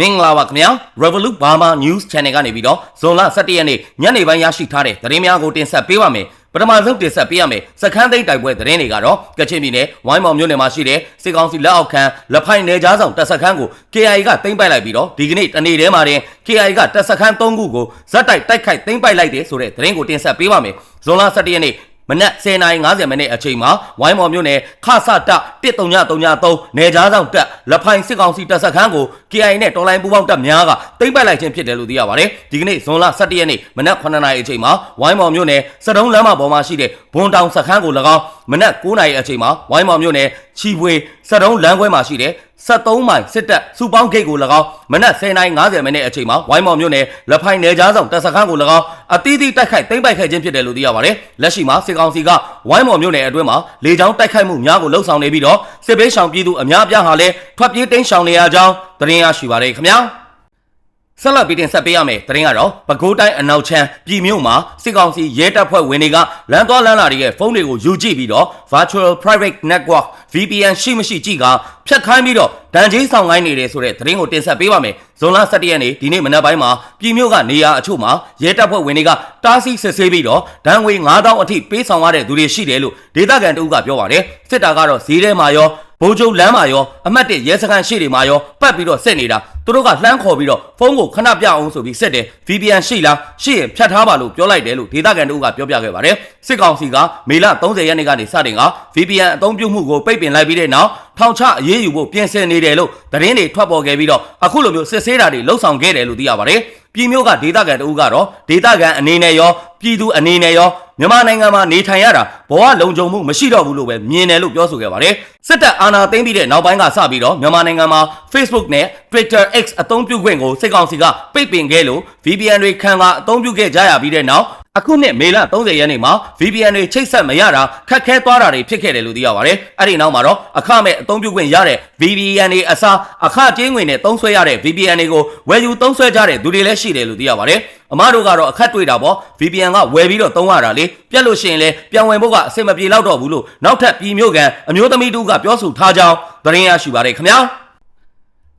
မင်္ဂလာပါခင်ဗျာ Revolut Burma News Channel ကနေပြီးတော့ဇွန်လ17ရက်နေ့ညနေပိုင်းရရှိထားတဲ့သတင်းများကိုတင်ဆက်ပေးပါမယ်ပထမဆုံးတင်ဆက်ပေးရမယ်စခန်းသိမ်းတိုက်ပွဲသတင်းတွေကတော့ကချင်ပြည်နယ်ဝိုင်းမောင်မြို့နယ်မှာရှိတဲ့စစ်ကောင်စီလက်အောက်ခံလက်ဖိုင်နယ်ကြားဆောင်တပ်စခန်းကို KIA ကသိမ်းပိုက်လိုက်ပြီးတော့ဒီကနေ့တနေ့တည်းမှာတင် KIA ကတပ်စခန်း3ခုကိုဇက်တိုက်တိုက်ခိုက်သိမ်းပိုက်လိုက်တယ်ဆိုတဲ့သတင်းကိုတင်ဆက်ပေးပါမယ်ဇွန်လ17ရက်နေ့ မနက်10:50မိနစ်အချိန်မှာဝိုင်းမော်မြို့နယ်ခဆတ13333နေကြားဆောင်တက်လက်ဖိုင်စစ်ကောင်စီတပ်စခန်းကို KIA နဲ့တော်လိုင်းပူးပေါင်းတပ်များကသိမ်းပိုက်လိုက်ခြင်းဖြစ်တယ်လို့သိရပါတယ်။ဒီကနေ့ဇွန်လ17ရက်နေ့မနက်9:00နာရီအချိန်မှာဝိုင်းမော်မြို့နယ်စတုံးလမ်းမပေါ်မှာရှိတဲ့ဘွန်တောင်စခန်းကို၎င်းမနက်9:00နာရီအချိန်မှာဝိုင်းမော်မြို့နယ်ချီပွေစတုံးလမ်းခွဲမှာရှိတဲ့73မိုင်စစ်တပ်စူပေါင်းဂိတ်ကို၎င်းမနက်10:50မိနစ်အချိန်မှာဝိုင်းမော်မြို့နယ်လက်ဖိုင်နယ်ကြားဆောင်တပ်စခန်းကို၎င်း အသီးသီးတိုက်ခိုက်သိမ်းပိုက်ခဲ့ခြင်းဖြစ်တယ်လို့သိရပါတယ်။လက်ရှိမှာစစ်ကောင်စီကဝိုင်းမော်မြို့နယ်အတွင်းမှာလေကြောင်းတိုက်ခိုက်မှုများကိုလှုံ့ဆော်နေပြီးတော့စစ်ဘေးရှောင်ပြည်သူအများအပြားဟာလည်းထွက်ပြေးတိမ်းရှောင်နေရကြောင်းသတင်းရရှိပါတယ်ခင်ဗျာ။ဆက်လက်ပြီးတင်ဆက်ပေးရမယ်သတင်းကတော့ပဲခူးတိုင်းအနောက်ချမ်းပြည်မြို့မှာစစ်ကောင်စီရဲတပ်ဖွဲ့ဝင်တွေကလမ်းသွားလမ်းလာတွေရဲ့ဖုန်းတွေကိုယူကြည့်ပြီးတော့ virtual private network VPN ရှိမရှိကြည့်ကဖြတ်ခိုင်းပြီးတော့ဒဏ်ကြီးဆောင်ခိုင်းနေတယ်ဆိုတဲ့သတင်းကိုတင်ဆက်ပေးပါမယ်ဇွန်လ17ရက်နေ့ဒီနေ့မနက်ပိုင်းမှာပြည်မြို့ကနေရာအချို့မှာရဲတပ်ဖွဲ့ဝင်တွေကတားဆီးစစ်ဆေးပြီးတော့ဒဏ်ငွေ9000အထိပေးဆောင်ရတဲ့သူတွေရှိတယ်လို့ဒေသခံတဦးကပြောပါတယ်စစ်တာကတော့ဈေးထဲမှာရောဘိုးကျုံလမ်းမှာရောအမှတ်1ရဲစခန်းရှိတွေမှာရောပတ်ပြီးတော့စစ်နေတာသူတို့ကလှမ်းခေါ်ပြီးတော့ဖုန်းကိုခဏပြအောင်ဆိုပြီးစစ်တယ် VPN ရှိလားရှိရင်ဖြတ်ထားပါလို့ပြောလိုက်တယ်လို့ဒေသခံတို့ကပြောပြခဲ့ပါတယ်စစ်ကောင်စီကမေလ30ရက်နေ့ကနေစတင်က VPN အသုံးပြုမှုကိုပိတ်ပင်လိုက်ပြီးတဲ့နောက်ထောင်ချအရေးယူဖို့ပြင်ဆင်နေတယ်လို့သတင်းတွေထွက်ပေါ်ခဲ့ပြီးတော့အခုလိုမျိုးစစ်ဆေးတာတွေလှုပ်ဆောင်ခဲ့တယ်လို့သိရပါတယ်ပြည်မျိုးကဒေသခံတဦးကတော့ဒေသခံအနေနဲ့ရောပြည်သူအနေနဲ့ရောမြန်မာနိုင်ငံမှာနေထိုင်ရတာဘဝလုံခြုံမှုမရှိတော့ဘူးလို့ပဲမြင်တယ်လို့ပြောဆိုခဲ့ပါတယ်စစ်တပ်အာဏာသိမ်းပြီးတဲ့နောက်ပိုင်းကစပြီးတော့မြန်မာနိုင်ငံမှာ Facebook နဲ့ Twitter X အသုံးပြုခွင့်ကိုစစ်ကောင်စီကပိတ်ပင်ခဲ့လို့ VPN တွေခံကအသုံးပြုခဲ့ကြရပြီးတဲ့နောက် အခုနှစ်မေလ30ရက်နေ့မှာ VPN တွေချိတ်ဆက်မရတာခက်ခဲသွားတာတွေဖြစ်ခဲ့တယ်လို့သိရပါတယ်အဲ့ဒီနောက်မှာတော့အခမဲ့အသုံးပြုခွင့်ရတဲ့ VPN တွေအစားအခကြေးငွေနဲ့သုံးဆွဲရတဲ့ VPN တွေကိုဝယ်ယူသုံးဆွဲကြတဲ့သူတွေလည်းရှိတယ်လို့သိရပါတယ်အမားတို့ကတော့အခက်တွေ့တာပေါ့ VPN ကဝယ်ပြီးတော့သုံးရတာလေပြက်လို့ရှိရင်လည်းပြန်ဝင်ဖို့ကအဆင်မပြေတော့တော့ဘူးလို့နောက်ထပ်ပြည်မျိုးကန်အမျိုးသမီးတူကပြောဆိုထားကြောင်းသတင်းရရှိပါတယ်ခင်ဗျာ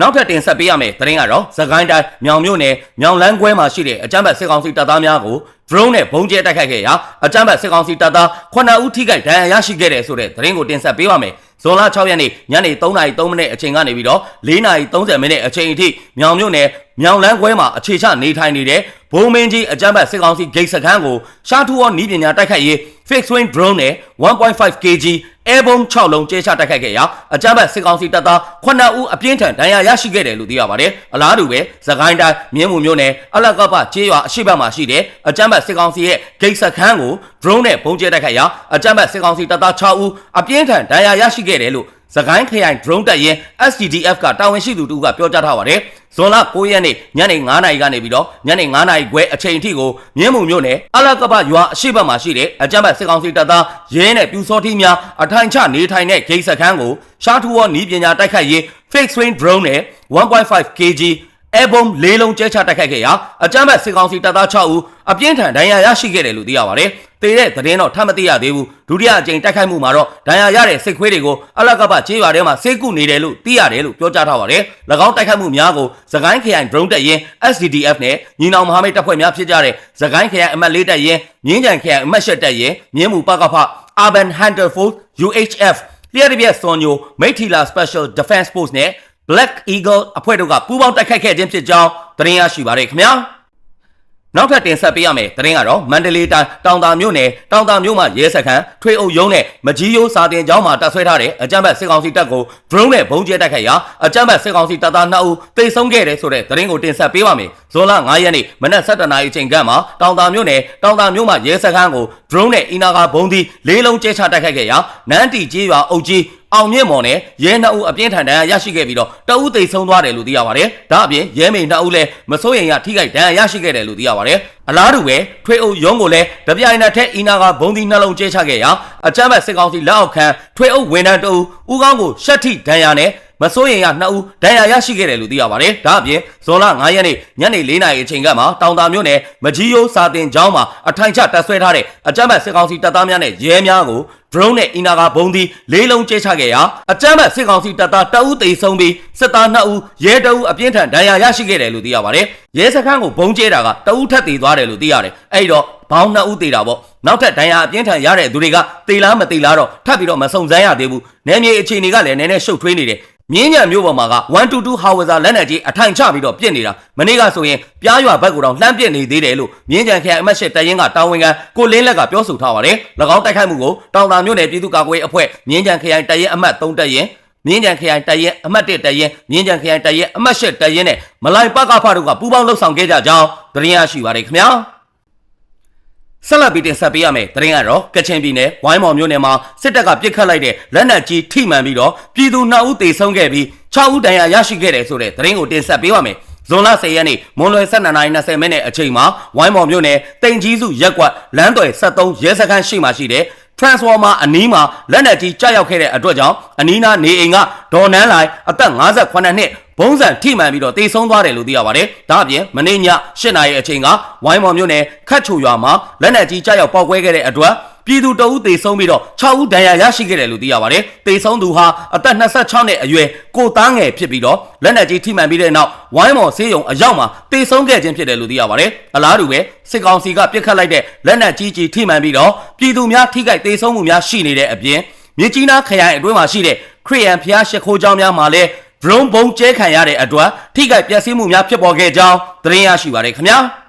နောက်ထပ်တင်ဆက်ပေးရမယ့်သတင်းကတော့သခိုင်းတိုင်းမြောင်မြို့နယ်မြောင်လန်းကွဲမှာရှိတဲ့အကြမ်းဖက်စစ်ကောင်စီတပ်သားများကို drone နဲ့ဘုံကျဲတိုက်ခိုက်ခဲ့ရာအကြမ်းဖက်စစ်ကောင်စီတပ်သား9ဦးထိခိုက်ဒဏ်ရာရရှိခဲ့တယ်ဆိုတဲ့သတင်းကိုတင်ဆက်ပေးပါမယ်။ဇွန်လ6ရက်နေ့ညနေ3:03မိနစ်အချိန်ကနေပြီးတော့4:30မိနစ်အချိန်အထိမြောင်မြို့နယ်မြောင်လန်းကွဲမှာအခြေချနေထိုင်နေတဲ့ဘုံမင်းကြီးအကြမ်းဖက်စစ်ကောင်စီဂိတ်စခန်းကိုရှားထူော်နီးပညာတိုက်ခိုက်ရေး fixed wing drone နဲ့ 1.5 kg airborne 6လုံးကျဲချတိုက်ခိုက်ခဲ့ရာအကြမ်းဖက်စစ်ကောင်စီတပ်သား9ဦးအပြင်းထန်ဒဏ်ရာရရှိခဲ့တယ်လို့သိရပါတယ်။အလားတူပဲသခိုင်းတိုင်းမြင်းမှုမြို့နယ်အလကပကျေးရွာအရှိတ်ဘက်မှာရှိတဲ့အကြမ်းဖက်စစ်ကောင်စီရဲ့ဂိတ်စခန်းကို drone နဲ့ပုံကျဲတိုက်ခိုက်ရာအကြမ်းဖက်စစ်ကောင်စီတပ်သား6ဦးအပြင်းထန်ဒဏ်ရာရရှိခဲ့တယ်လို့ သခိုင်းခရိုင် drone တပ်ရင် SDDF ကတာဝန်ရှိသူတူကပြောကြားထားပါတယ်။ဇွန်လ9ရက်နေ့ညနေ9:00နာရီကနေပြီးတော့ညနေ9:00နာရီခွဲအချိန်အထိကိုမြင်းမှုမြို့နယ်အလကပရွာအရှိတ်ဘက်မှာရှိတဲ့အကြမ်းဖက်စစ်ကောင်စီတပ်သားရဲနဲ့ပြူစောတိများအထိုင်ချနေထိုင်တဲ့ဂိတ်စခန်းကိုရှားထူဝနီးပညာတိုက်ခိုက်ရေး fixed wing drone နဲ့ 1.5 kg အဲဘုံလေးလုံးကျဲချတိုက်ခိုက်ခဲ့ရာအကြမ်းဖက်စစ်ကောင်စီတပ်သား6ဦးအပြင်းထန်ဒဏ်ရာရရှိခဲ့တယ်လို့သိရပါတယ်။တေတဲ့သတင်းတော့ထပ်မသိရသေးဘူး။ဒုတိယအကြိမ်တိုက်ခိုက်မှုမှာတော့ဒဏ်ရာရတဲ့စစ်ခွေးတွေကိုအလကပကျေးရွာထဲမှာစေကုနေတယ်လို့သိရတယ်လို့ပြောကြားထားပါတယ်။၎င်းတိုက်ခိုက်မှုများကိုသကိုင်းခရိုင် drone တပ်ရင်း SDDF နဲ့ညီနောင်မဟာမိတ်တပ်ဖွဲ့များဖြစ်ကြတဲ့သကိုင်းခရိုင်အမှတ်၄တပ်ရင်းမြင်းကြံခရိုင်အမှတ်၈တပ်ရင်းမြင်းမူပကဖ Urban Hunter Force UHF လျှက်တပြက်စွန်ညိုမိထီလာ Special Defense Force နဲ့ Black Eagle အဖွဲ့တို့ကပူးပေါင်းတိုက်ခိုက်ခဲ့ခြင်းဖြစ်ကြောင်းသတင်းရရှိပါရခင်ဗျာနောက်ထပ်တင်ဆက်ပေးရမယ်သတင်းကတော့မန္တလေးတိုင်းတောင်တာမြို့နယ်တောင်တာမြို့မှာရဲစခန်းထွေအုပ်ရုံးနဲ့မကြီးရိုးစာတင်ကျောင်းမှာတပ်ဆွဲထားတဲ့အကြမ်းဖက်စစ်ကောင်စီတပ်ကို drone နဲ့ဘုံကျဲတိုက်ခိုက်ရာအကြမ်းဖက်စစ်ကောင်စီတပ်သား2ဦးသေဆုံးခဲ့တယ်ဆိုတဲ့သတင်းကိုတင်ဆက်ပေးပါမယ်ဇွန်လ9ရက်နေ့မနက်7:00နာရီအချိန်ကမှာတောင်တာမြို့နယ်တောင်တာမြို့မှာရဲစခန်းကို drone နဲ့အီနာကာဘုံသီးလေးလုံးကျဲချတိုက်ခိုက်ခဲ့ရာနန်းတီကျေးရွာအုပ်ကြီး အောင်မြင့်မော်နဲ့ရဲနှစ်ဦးအပြင်းထန်ဒဏ်ရာရရှိခဲ့ပြီးတော့တအူးသိဆုံးသွားတယ်လို့သိရပါတယ်။ဒါအပြင်ရဲမိန်နှစ်ဦးလည်းမစိုးရိမ်ရထိခိုက်ဒဏ်ရာရရှိခဲ့တယ်လို့သိရပါတယ်။အလားတူပဲထွေအုပ်ရုံးကိုလည်းတပြိုင်နက်တည်းအီနာကဘုံဒီနှလုံးကျဲချခဲ့ရာအကြမ်းဖက်စစ်ကောင်စီလက်အောက်ခံထွေအုပ်ဝန်ထမ်းတအူးဦးကောင်းကိုရှက်ထိဒဏ်ရာနဲ့ မစိုးရင်ရ2ဦးဒဏ်ရာရရှိခဲ့တယ်လို့သိရပါတယ်ဒါအပြင်ဇွန်လ9ရက်နေ့ညနေ4နာရီအချိန်ကမှတောင်တာမြို့နယ်မကြီးရိုးစာတင်ကျောင်းမှာအထိုင်ချတပ်ဆွဲထားတဲ့အကြမ်းဖက်စစ်ကောင်စီတပ်သားများနဲ့ရဲများကို drone နဲ့အင်နာဂါဘုံသီးလေးလုံးကျဲချခဲ့ရာအကြမ်းဖက်စစ်ကောင်စီတပ်သား2ဦးသေဆုံးပြီးစစ်သား2ဦးရဲ2ဦးအပြင်းထန်ဒဏ်ရာရရှိခဲ့တယ်လို့သိရပါတယ်ရဲစခန်းကိုဘုံကျဲတာက2ဦးထပ်သေသွားတယ်လို့သိရတယ်အဲ့ဒီတော့ဘောင်း2ဦးသေတာပေါ့နောက်ထပ်ဒဏ်ရာအပြင်းထန်ရတဲ့သူတွေကသေလားမသေလားတော့ထပ်ပြီးတော့မစုံစမ်းရသေးဘူးနယ်မြေအခြေအနေကလည်းနည်းနည်းရှုပ်ထွေးနေတယ် မြင်းညံမြို့ပေါ်မှာက122 Howitzer လက်နက်ကြီးအထိုင်ချပြီးတော့ပြစ်နေတာမနေ့ကဆိုရင်ပြားရွာဘက်ကိုတော့လှမ်းပစ်နေသေးတယ်လို့မြင်းကြံခရိုင်အမတ်ရှစ်တရင်ကတာဝန်ခံကိုလင်းလက်ကပြောဆိုထားပါတယ်၎င်းတိုက်ခိုက်မှုကိုတောင်တာမြို့နယ်ပြည်သူ့ကာကွယ်ရေးအဖွဲ့မြင်းကြံခရိုင်တရင်အမတ်3တရင်မြင်းကြံခရိုင်တရင်အမတ်1တရင်မြင်းကြံခရိုင်တရင်အမတ်8တရင်နဲ့မလိုက်ပကဖတို့ကပူးပေါင်းလှုပ်ဆောင်ခဲ့ကြကြောင်းသတင်းရရှိပါတယ်ခင်ဗျာ ဆက်လက်ပြီးတင်ဆက်ပေးရမယ်သတင်းကတော့ကချင်ပြည်နယ်ဝိုင်းမော်မြို့နယ်မှာစစ်တပ်ကပစ်ခတ်လိုက်တဲ့လက်နက်ကြီးထိမှန်ပြီးတော့ပြည်သူ2ဦးသေဆုံးခဲ့ပြီး6ဦးဒဏ်ရာရရှိခဲ့တယ်ဆိုတဲ့သတင်းကိုတင်ဆက်ပေးပါမယ်ဇွန်လ10ရက်နေ့မွန်လွယ်12:20မိနစ်အချိန်မှာဝိုင်းမော်မြို့နယ်တိန်ကြီးစုရက်ကွက်လမ်းသွယ်73ရဲစခန်းရှိမှရှိတဲ့ transformer အနီးမှာလက်နက်ကြီးကြားရောက်ခဲ့တဲ့အတွက်ကြောင့်အနီးနားနေအိမ်ကဒေါ်နန်းလိုက်အသက်58နှစ်ဘုံစံထိမှန်ပြီးတော့တေဆုံးသွားတယ်လို့သိရပါတယ်။ဒါအပြင်မနေ့ည8နာရီအချိန်ကဝိုင်းမော်မြို့နယ်ခတ်ချိုရွာမှာလက်နက်ကြီးကြားရောက်ပေါက်ကွဲခဲ့တဲ့အတွက် ပြည်သူတအုပ်သေဆုံးပြီးတော့6ဦးဒဏ်ရာရရှိခဲ့တယ်လို့သိရပါတယ်။သေဆုံးသူဟာအသက်26နှစ်အရွယ်ကိုသားငယ်ဖြစ်ပြီးတော့လက်နက်ကြီးထိမှန်ပြီးတဲ့နောက်ဝိုင်းမော်ဆေးရုံအရောက်မှာသေဆုံးခဲ့ခြင်းဖြစ်တယ်လို့သိရပါတယ်။အလားတူပဲစစ်ကောင်စီကပြစ်ခတ်လိုက်တဲ့လက်နက်ကြီးကြီးထိမှန်ပြီးတော့ပြည်သူများထိခိုက်သေဆုံးမှုများရှိနေတဲ့အပြင်မြစ်ကြီးနားခရိုင်အတွင်းမှာရှိတဲ့ခရီးယန်ဖျားရှခိုးကျောင်းများမှာလည်း drone ဘုံကျဲခံရတဲ့အတွက်ထိခိုက်ပျက်စီးမှုများဖြစ်ပေါ်ခဲ့ကြောင်းသတင်းရရှိပါတယ်ခင်ဗျာ။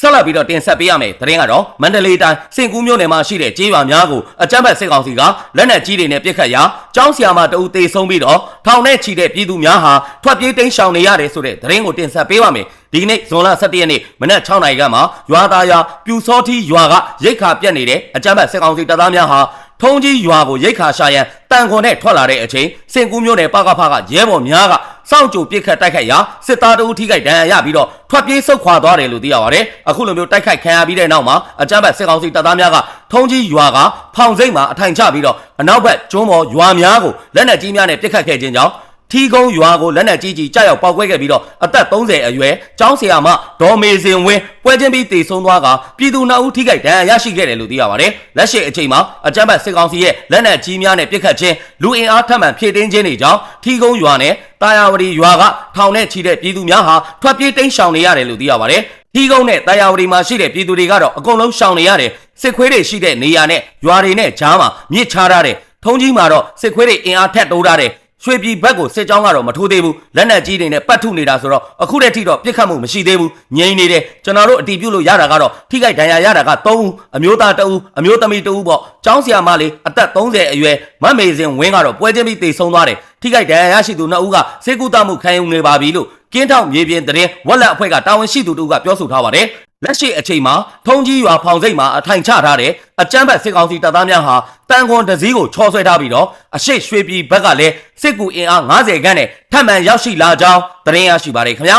ဆက်လက်ပြီးတော့တင်ဆက်ပေးရမယ်သတင်းကတော့မန္တလေးတိုင်းစင်ကူးမြို့နယ်မှာရှိတဲ့ကျေးရွာများကိုအကြမ်းဖက်စစ်ကောင်စီကလက်နက်ကြီးတွေနဲ့ပစ်ခတ်ရာကျောင်းဆရာမတအုပ်သေဆုံးပြီးတော့ထောင်နဲ့ချီတဲ့ပြည်သူများဟာထွက်ပြေးတိမ်းရှောင်နေရတယ်ဆိုတဲ့သတင်းကိုတင်ဆက်ပေးပါမယ်ဒီကနေ့ဇွန်လ17ရက်နေ့မနက်6နာရီကမှရွာသားရွာပြူစောထီရွာကရိတ်ခါပြက်နေတဲ့အကြမ်းဖက်စစ်ကောင်စီတပ်သားများဟာ ထုံးကြီးရွာကိုရိတ်ခါရှာရန်တန်ခွန်နဲ့ထွက်လာတဲ့အချိန်စင်ကူးမြို့နယ်ပကဖကရဲဘော်များကစောင့်ကြိုပစ်ခတ်တိုက်ခိုက်ရာစစ်သားတအုပ်ထိခိုက်ဒဏ်ရာရပြီးတော့ထွက်ပြေးဆုတ်ခွာသွားတယ်လို့သိရပါတယ်။အခုလိုမျိုးတိုက်ခိုက်ခံရပြီးတဲ့နောက်မှာအကြမ်းဖက်စစ်ကောင်စီတပ်သားများကထုံးကြီးရွာကဖောင်စိတ်မှာအထိုင်ချပြီးတော့အနောက်ဘက်ကျွန်းပေါ်ရွာများကိုလက်နက်ကြီးများနဲ့ပစ်ခတ်ခဲ့ခြင်းကြောင့် ထီကုန်းရွာကိုလက်နက်ကြီးကြီးကြောက်ရောက်ပောက်ကွဲခဲ့ပြီးတော့အသက်30အရွယ်ကျောင်းဆရာမဒေါ်မေစင်ဝင်းပွဲချင်းပြီးတေဆုံးသွားကပြည်သူနှအုပ်ထိခိုက်ဒဏ်ရာရရှိခဲ့တယ်လို့သိရပါတယ်။လက်ရှိအချိန်မှာအကြမ်းဖက်စစ်ကောင်စီရဲ့လက်နက်ကြီးများနဲ့ပစ်ခတ်ခြင်းလူအင်အားထပ်မံဖြည့်တင်းခြင်းတွေကြောင့်ထီကုန်းရွာနဲ့တာယာဝတီရွာကထောင်နဲ့ချီတဲ့ပြည်သူများဟာထွက်ပြေးတိမ်းရှောင်နေရတယ်လို့သိရပါတယ်။ထီကုန်းနဲ့တာယာဝတီမှာရှိတဲ့ပြည်သူတွေကတော့အကုန်လုံးရှောင်နေရတယ်။စစ်ခွေးတွေရှိတဲ့နေရာနဲ့ရွာတွေနဲ့ကြားမှာမြစ်ချထားတဲ့ထုံးကြီးမှာတော့စစ်ခွေးတွေအင်အားထက်တိုးထားတဲ့ ရွှေပြည်ဘက်ကိုစစ်ကြောင်းကတော့မထိုးသေးဘူးလက်နက်ကြီးတွေနဲ့ပတ်ထုနေတာဆိုတော့အခုတည်းထိတော့ပြစ်ခတ်မှုမရှိသေးဘူးငြိမ်နေတယ်ကျွန်တော်တို့အတီးပြုတ်လို့ရတာကတော့ထိခိုက်ဒဏ်ရာရတာက3ဦးအမျိုးသား2ဦးအမျိုးသမီး2ဦးပေါ့ចောင်းဆရာမလေးအသက်30အရွယ်မတ်မေစင်ဝင်းကတော့ပွဲချင်းပြီးတေဆုံးသွားတယ် ထိခိုက်ဒဏ်ရာရရှိသူ2ဦးကစေကူတမှုခံယူနေပါပြီလို့ကင်းထောက်မြေပြင်သတင်းဝက်လက်အဖွဲ့ကတာဝန်ရှိသူတို့ကပြောဆိုထားပါတယ်လက်ရှိအချိန်မှာထုံကြီးရွာဖောင်စိတ်မှာအထိုင်ချထားတဲ့အကြမ်းဖက်စစ်ကောင်စီတပ်သားများဟာတန်ခွန်တစည်းကိုချောဆွဲထားပြီးတော့အရှိရွှေပြည်ဘက်ကလည်းစစ်ကူအင်အား90ခန်းနဲ့ထပ်မံရောက်ရှိလာကြောင်းသတင်းရရှိပါတယ်ခင်ဗျာ